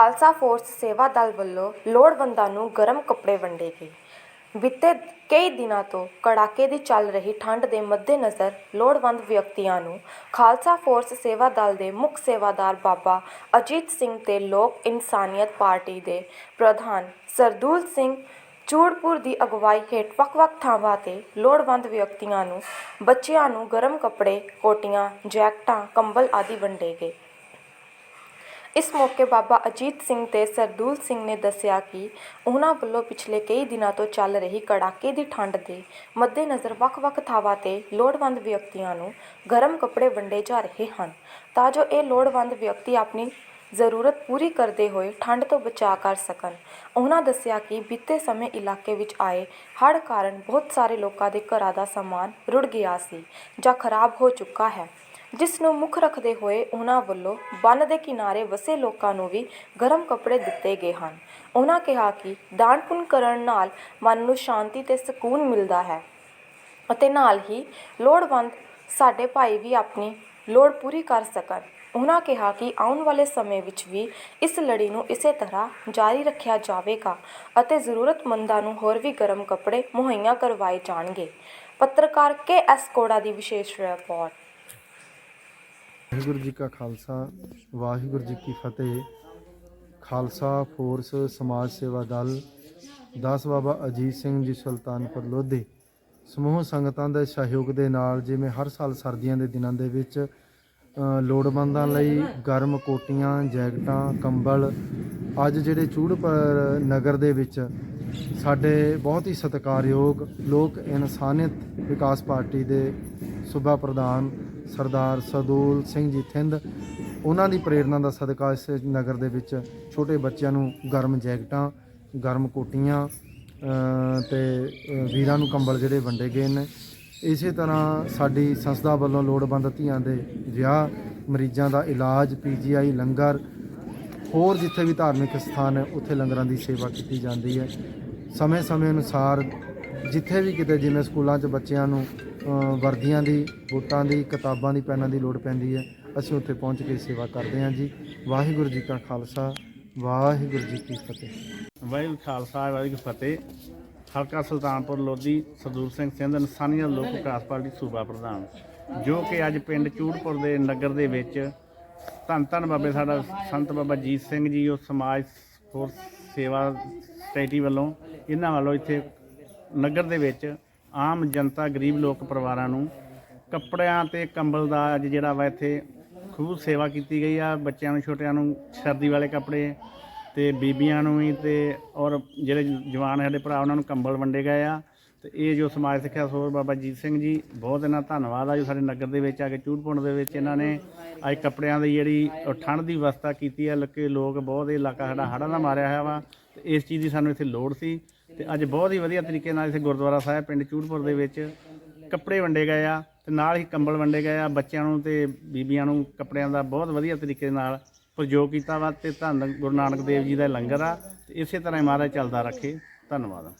Khalsa force ਸੇਵਾ ਦਲ ਵੱਲੋਂ ਲੋੜਵੰਦਾਂ ਨੂੰ ਗਰਮ ਕੱਪੜੇ ਵੰਡੇ ਗਏ। ਬੀਤੇ ਕਈ ਦਿਨਾਂ ਤੋਂ ਕੜਾਕੇ ਦੀ ਚੱਲ ਰਹੀ ਠੰਡ ਦੇ ਮੱਦੇਨਜ਼ਰ ਲੋੜਵੰਦ ਵਿਅਕਤੀਆਂ ਨੂੰ ਖਾਲਸਾ ਫੋਰਸ ਸੇਵਾ ਦਲ ਦੇ ਮੁੱਖ ਸੇਵਾਦਾਰ ਬਾਬਾ ਅਜੀਤ ਸਿੰਘ ਤੇ ਲੋਕ ਇਨਸਾਨੀਅਤ ਪਾਰਟੀ ਦੇ ਪ੍ਰਧਾਨ ਸਰਦੂਲ ਸਿੰਘ ਚੂੜਪੁਰ ਦੀ ਅਗਵਾਈ ਹੇਠ ਵੱਖ-ਵੱਖ ਥਾਵਾਂ ਤੇ ਲੋੜਵੰਦ ਵਿਅਕਤੀਆਂ ਨੂੰ ਬੱਚਿਆਂ ਨੂੰ ਗਰਮ ਕੱਪੜੇ, ਕੋਟੀਆਂ, ਜੈਕਟਾਂ, ਕੰਬਲ ਆਦਿ ਵੰਡੇ ਗਏ। ਇਸ ਮੌਕੇ ਬਾਬਾ ਅਜੀਤ ਸਿੰਘ ਤੇ ਸਰਦੂਲ ਸਿੰਘ ਨੇ ਦੱਸਿਆ ਕਿ ਉਹਨਾਂ ਵੱਲੋਂ ਪਿਛਲੇ ਕਈ ਦਿਨਾਂ ਤੋਂ ਚੱਲ ਰਹੀ ਕੜਾਕੇ ਦੀ ਠੰਡ ਦੇ ਮੱਦੇਨਜ਼ਰ ਵੱਖ-ਵੱਖ ਥਾਵਾਂ ਤੇ ਲੋੜਵੰਦ ਵਿਅਕਤੀਆਂ ਨੂੰ ਗਰਮ ਕੱਪੜੇ ਵੰਡੇ ਜਾ ਰਹੇ ਹਨ। ਤਾਂ ਜੋ ਇਹ ਲੋੜਵੰਦ ਵਿਅਕਤੀ ਆਪਣੀ ਜ਼ਰੂਰਤ ਪੂਰੀ ਕਰਦੇ ਹੋਏ ਠੰਡ ਤੋਂ ਬਚਾਅ ਕਰ ਸਕਣ। ਉਹਨਾਂ ਦੱਸਿਆ ਕਿ ਬੀਤੇ ਸਮੇਂ ਇਲਾਕੇ ਵਿੱਚ ਆਏ ਹੜ੍ਹ ਕਾਰਨ ਬਹੁਤ ਸਾਰੇ ਲੋਕਾਂ ਦੇ ਘਰਾਂ ਦਾ ਸਮਾਨ ਰੁੜ ਗਿਆ ਸੀ ਜਾਂ ਖਰਾਬ ਹੋ ਚੁੱਕਾ ਹੈ। ਜਿਸ ਨੂੰ ਮੁੱਖ ਰੱਖਦੇ ਹੋਏ ਉਹਨਾਂ ਵੱਲੋਂ ਬੰਨ ਦੇ ਕਿਨਾਰੇ ਵਸੇ ਲੋਕਾਂ ਨੂੰ ਵੀ ਗਰਮ ਕੱਪੜੇ ਦਿੱਤੇ ਗਏ ਹਨ। ਉਹਨਾਂ ਕਿਹਾ ਕਿ ਦਾਨ ਪੁੰਨ ਕਰਨ ਨਾਲ ਮਨ ਨੂੰ ਸ਼ਾਂਤੀ ਤੇ ਸਕੂਨ ਮਿਲਦਾ ਹੈ ਅਤੇ ਨਾਲ ਹੀ ਲੋੜਵੰਦ ਸਾਡੇ ਭਾਈ ਵੀ ਆਪਣੀ ਲੋੜ ਪੂਰੀ ਕਰ ਸਕਣ। ਉਹਨਾਂ ਕਿਹਾ ਕਿ ਆਉਣ ਵਾਲੇ ਸਮੇਂ ਵਿੱਚ ਵੀ ਇਸ ਲੜੀ ਨੂੰ ਇਸੇ ਤਰ੍ਹਾਂ ਜਾਰੀ ਰੱਖਿਆ ਜਾਵੇਗਾ ਅਤੇ ਜ਼ਰੂਰਤਮੰਦਾਂ ਨੂੰ ਹੋਰ ਵੀ ਗਰਮ ਕੱਪੜੇ ਮੁਹੱਈਆ ਕਰਵਾਏ ਜਾਣਗੇ। ਪੱਤਰਕਾਰ ਕੇ ਐਸ ਕੋੜਾ ਦੀ ਵਿਸ਼ੇਸ਼ ਰਿਪੋਰਟ। ਵਾਹਿਗੁਰੂ ਜੀ ਕਾ ਖਾਲਸਾ, ਵਾਹਿਗੁਰੂ ਜੀ ਕੀ ਫਤਿਹ। ਖਾਲਸਾ ਫੋਰਸ ਸਮਾਜ ਸੇਵਾ ਦਲ, ਦਸ ਬਾਬਾ ਅਜੀਤ ਸਿੰਘ ਜੀ ਸੁਲਤਾਨਪੁਰ ਲੋਧੀ। ਸਮੂਹ ਸੰਗਤਾਂ ਦੇ ਸਹਿਯੋਗ ਦੇ ਨਾਲ ਜਿਵੇਂ ਹਰ ਸਾਲ ਸਰਦੀਆਂ ਦੇ ਦਿਨਾਂ ਦੇ ਵਿੱਚ ਲੋੜਵੰਦਾਂ ਲਈ ਗਰਮ ਕੋਟੀਆਂ, ਜੈਕਟਾਂ, ਕੰਬਲ, ਅੱਜ ਜਿਹੜੇ ਚੂੜਪੁਰ ਨਗਰ ਦੇ ਵਿੱਚ ਸਾਡੇ ਬਹੁਤ ਹੀ ਸਤਿਕਾਰਯੋਗ ਲੋਕ ਇਨਸਾਨੀਅਤ ਵਿਕਾਸ ਪਾਰਟੀ ਦੇ ਸੂਬਾ ਪ੍ਰਧਾਨ ਸਰਦਾਰ ਸਦੂਲ ਸਿੰਘ ਜੀ ਥਿੰਦ ਉਹਨਾਂ ਦੀ ਪ੍ਰੇਰਣਾ ਦਾ ਸਦਕਾ ਇਸ ਨਗਰ ਦੇ ਵਿੱਚ ਛੋਟੇ ਬੱਚਿਆਂ ਨੂੰ ਗਰਮ ਜੈਕਟਾਂ ਗਰਮ ਕੋਟੀਆਂ ਅ, ਤੇ ਵੀਰਾਂ ਨੂੰ ਕੰਬਲ ਜਿਹੜੇ ਵੰਡੇ ਗਏ ਨੇ। ਇਸੇ ਤਰ੍ਹਾਂ ਸਾਡੀ ਸੰਸਥਾ ਵੱਲੋਂ ਲੋੜਵੰਦ ਧੀਆਂ ਦੇ ਵਿਆਹ ਮਰੀਜ਼ਾਂ ਦਾ ਇਲਾਜ ਪੀਜੀਆਈ ਲੰਗਰ ਹੋਰ ਜਿੱਥੇ ਵੀ ਧਾਰਮਿਕ ਸਥਾਨ ਹੈ ਉੱਥੇ ਲੰਗਰਾਂ ਦੀ ਸੇਵਾ ਕੀਤੀ ਜਾਂਦੀ ਹੈ। ਸਮੇਂ-ਸਮੇਂ ਅਨੁਸਾਰ ਜਿੱਥੇ ਵੀ ਕਿਤੇ ਜਿਵੇਂ ਸਕੂਲਾਂ 'ਚ ਬੱਚਿਆਂ ਨੂੰ ਵਰਦੀਆਂ ਦੀ, ਬੂਟਾਂ ਦੀ, ਕਿਤਾਬਾਂ ਦੀ, ਪੈਨਾਂ ਦੀ ਲੋੜ ਪੈਂਦੀ ਹੈ। ਅਸੀਂ ਉੱਥੇ ਪਹੁੰਚ ਕੇ ਸੇਵਾ ਕਰਦੇ ਹਾਂ ਜੀ। ਵਾਹਿਗੁਰੂ ਜੀ ਕਾ ਖਾਲਸਾ, ਵਾਹਿਗੁਰੂ ਜੀ ਕੀ ਫਤਿਹ। ਵਾਹਿਗੁਰੂ ਖਾਲਸਾ, ਵਾਹਿਗੁਰੂ ਫਤਿਹ। ਹਲਕਾ ਸੁਲਤਾਨਪੁਰ ਲੋਧੀ ਸਰਦੂਲ ਸਿੰਘ ਸਿੰਧ ਇਨਸਾਨੀਅਤ ਲੋਕ ਵਿਕਾਸ ਪਾਰਟੀ ਸੂਬਾ ਪ੍ਰਧਾਨ, ਜੋ ਕਿ ਅੱਜ ਪਿੰਡ ਚੂੜਪੁਰ ਦੇ ਨਗਰ ਦੇ ਵਿੱਚ ਧੰਨ ਧੰਨ ਬਾਬੇ ਸਾਡਾ ਸੰਤ ਬਾਬਾ ਜੀਤ ਸਿੰਘ ਜੀ, ਉਹ ਸਮਾਜ ਫੋਰਸ ਸੇਵਾ ਸੋਸਾਇਟੀ ਵੱਲੋਂ ਇਹਨਾਂ ਵੱਲੋਂ ਇੱਥੇ ਨਗਰ ਦੇ ਵਿੱਚ ਆਮ ਜਨਤਾ, ਗਰੀਬ ਲੋਕ ਪਰਿਵਾਰਾਂ ਨੂੰ ਕੱਪੜਿਆਂ ਤੇ ਕੰਬਲ ਦਾ ਅੱਜ ਜਿਹੜਾ ਵਾ ਇੱਥੇ ਖੂਬ ਸੇਵਾ ਕੀਤੀ ਗਈ ਆ। ਬੱਚਿਆਂ ਨੂੰ, ਛੋਟਿਆਂ ਨੂੰ ਸਰਦੀ ਵਾਲੇ ਕੱਪੜੇ ਤੇ ਬੀਬੀਆਂ ਨੂੰ ਵੀ ਤੇ ਔਰ ਜਿਹੜੇ ਜਵਾਨ ਸਾਡੇ ਭਰਾ, ਉਹਨਾਂ ਨੂੰ ਕੰਬਲ ਵੰਡੇ ਗਏ ਆ। ਤੇ ਇਹ ਜੋ ਸਮਾਜ ਸਿੱਖਿਆ ਸੋਰ ਬਾਬਾ ਜੀਤ ਸਿੰਘ ਜੀ, ਬਹੁਤ ਇਹਨਾਂ ਧੰਨਵਾਦ ਆ ਜੋ ਸਾਡੇ ਨਗਰ ਦੇ ਵਿੱਚ ਆ ਕੇ ਚੂੜਪੁੰਡ ਦੇ ਵਿੱਚ ਇਹਨਾਂ ਨੇ ਅੱਜ ਕੱਪੜਿਆਂ ਦੀ ਜਿਹੜੀ ਉਹ ਠੰਡ ਦੀ ਵਿਵਸਥਾ ਕੀਤੀ ਹੈ ਲੱਕੇ, ਲੋਕ ਬਹੁਤ ਇਹ ਇਲਾਕਾ ਸਾਡਾ ਹੜ੍ਹਾਂ ਦਾ ਮਾਰਿਆ ਹੋਇਆ ਵਾ। ਤੇ ਇਸ ਚੀਜ਼ ਦੀ ਸਾਨੂੰ ਇੱਥੇ ਲੋੜ ਸੀ ਤੇ ਅੱਜ ਬਹੁਤ ਹੀ ਵਧੀਆ ਤਰੀਕੇ ਨਾਲ ਇੱਥੇ ਗੁਰਦੁਆਰਾ ਸਾਹਿਬ ਪਿੰਡ ਚੂੜਪੁਰ ਦੇ ਵਿੱਚ ਕੱਪੜੇ ਵੰਡੇ ਗਏ ਆ ਤੇ ਨਾਲ ਹੀ ਕੰਬਲ ਵੰਡੇ ਗਏ ਆ, ਬੱਚਿਆਂ ਨੂੰ ਤੇ ਬੀਬੀਆਂ ਨੂੰ ਕੱਪੜਿਆਂ ਦਾ ਬਹੁਤ ਵਧੀਆ ਤਰੀਕੇ ਨਾਲ ਪ੍ਰਯੋਗ ਕੀਤਾ ਵਾ ਤੇ ਧੰਨ ਗੁਰੂ ਨਾਨਕ ਦੇਵ ਜੀ ਦਾ ਲੰਗਰ ਆ ਤੇ ਇਸੇ ਤਰ੍ਹਾਂ ਹੀ ਮਹਾਰਾਜ ਚੱਲਦਾ ਰੱਖੇ। ਧੰਨਵਾਦ।